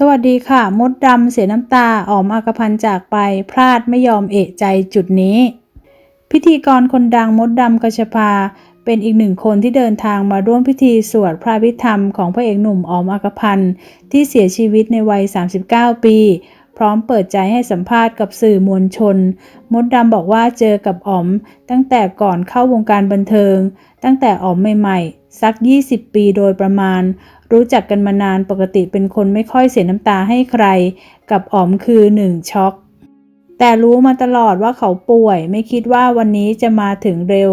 สวัสดีค่ะ มดดำเสียน้ำตาออมอากพันจากไป พลาดไม่ยอมเอะใจจุดนี้ พิธีกรคนดังมดดำกชภาเป็นอีกหนึ่งคนที่เดินทางมาร่วมพิธีสวดพระพิธรรมของพระเอกหนุ่มออมอากพันที่เสียชีวิตในวัย 39 ปี พร้อมเปิดใจให้สัมภาษณ์กับสื่อมวลชน มดดำบอกว่าเจอกับอ๋อม ตั้งแต่ก่อนเข้าวงการบันเทิง ตั้งแต่อ๋อมใหม่ๆสัก 20 ปีโดยประมาณ รู้จักกันมานานปกติเป็นคนไม่ค่อยเสียน้ำตาให้ใคร กับอ๋อมคือหนึ่งช็อก แต่รู้มาตลอดว่าเขาป่วย ไม่คิดว่าวันนี้จะมาถึงเร็ว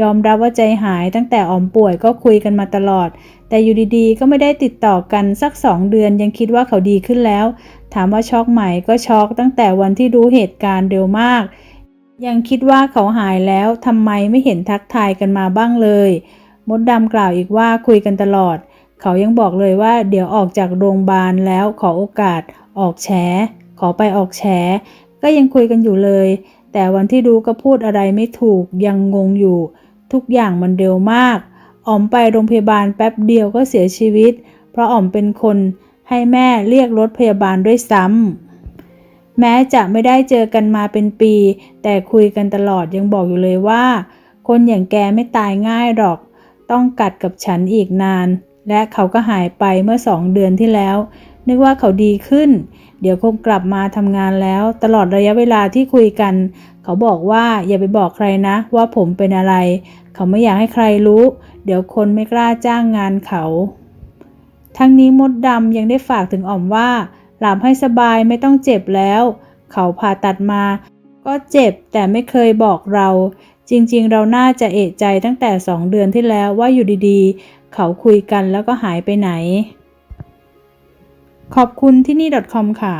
ยอมรับว่าใจหายตั้งแต่อ๋อมป่วยก็คุยกันมาตลอด แต่อยู่ดีๆ ก็ไม่ได้ติดต่อกันสักสองเดือนยังคิดว่าเขาดีขึ้นแล้ว ถามว่าช็อกไหมก็ช็อกตั้งแต่วันที่รู้เหตุการณ์เร็วมาก ยังคิดว่าเขาหายแล้วทำไมไม่เห็นทักทายกันมาบ้างเลยมดดำกล่าวอีกว่าคุยกันตลอด เขายังบอกเลยว่าเดี๋ยวออกจากโรงพยาบาลแล้วขอโอกาสออกแฉ ขอไปออกแฉ ก็ยังคุยกันอยู่เลย แต่วันที่รู้ก็พูดอะไรไม่ถูกยังงงอยู่ ทุกอย่างมันเร็วมาก อ๋อมไปโรงพยาบาลแป๊บเดียวก็เสียชีวิต เพราะอ๋อมเป็นคนให้แม่เรียกรถพยาบาลด้วยซ้ำแม้จะไม่ได้เจอกันมาเป็นปี แต่คุยกันตลอดยังบอกอยู่เลยว่า คนอย่างแกไม่ตายง่ายหรอก ต้องกัดกับฉันอีกนาน และเขาก็หายไปเมื่อสองเดือนที่แล้ว นึกว่าเขาดีขึ้น เดี๋ยวคงกลับมาทำงานแล้ว ตลอดระยะเวลาที่คุยกัน เขาบอกว่าอย่าไปบอกใครนะ ว่าผมเป็นอะไร เขาไม่อยากให้ใครรู้ เดี๋ยวคนไม่กล้าจ้างงานเขา ทั้งนี้มดดำยังได้ฝากถึงอ๋อมว่า หลับให้สบายไม่ต้องเจ็บแล้ว เขาผ่าตัดมา ก็เจ็บแต่ไม่เคยบอกเรา จริงๆ เราน่าจะเอะใจตั้งแต่สองเดือนที่แล้วว่าอยู่ดีๆ เขาคุยกันแล้วก็หายไปไหน ขอบคุณที่นี่ .com ค่ะ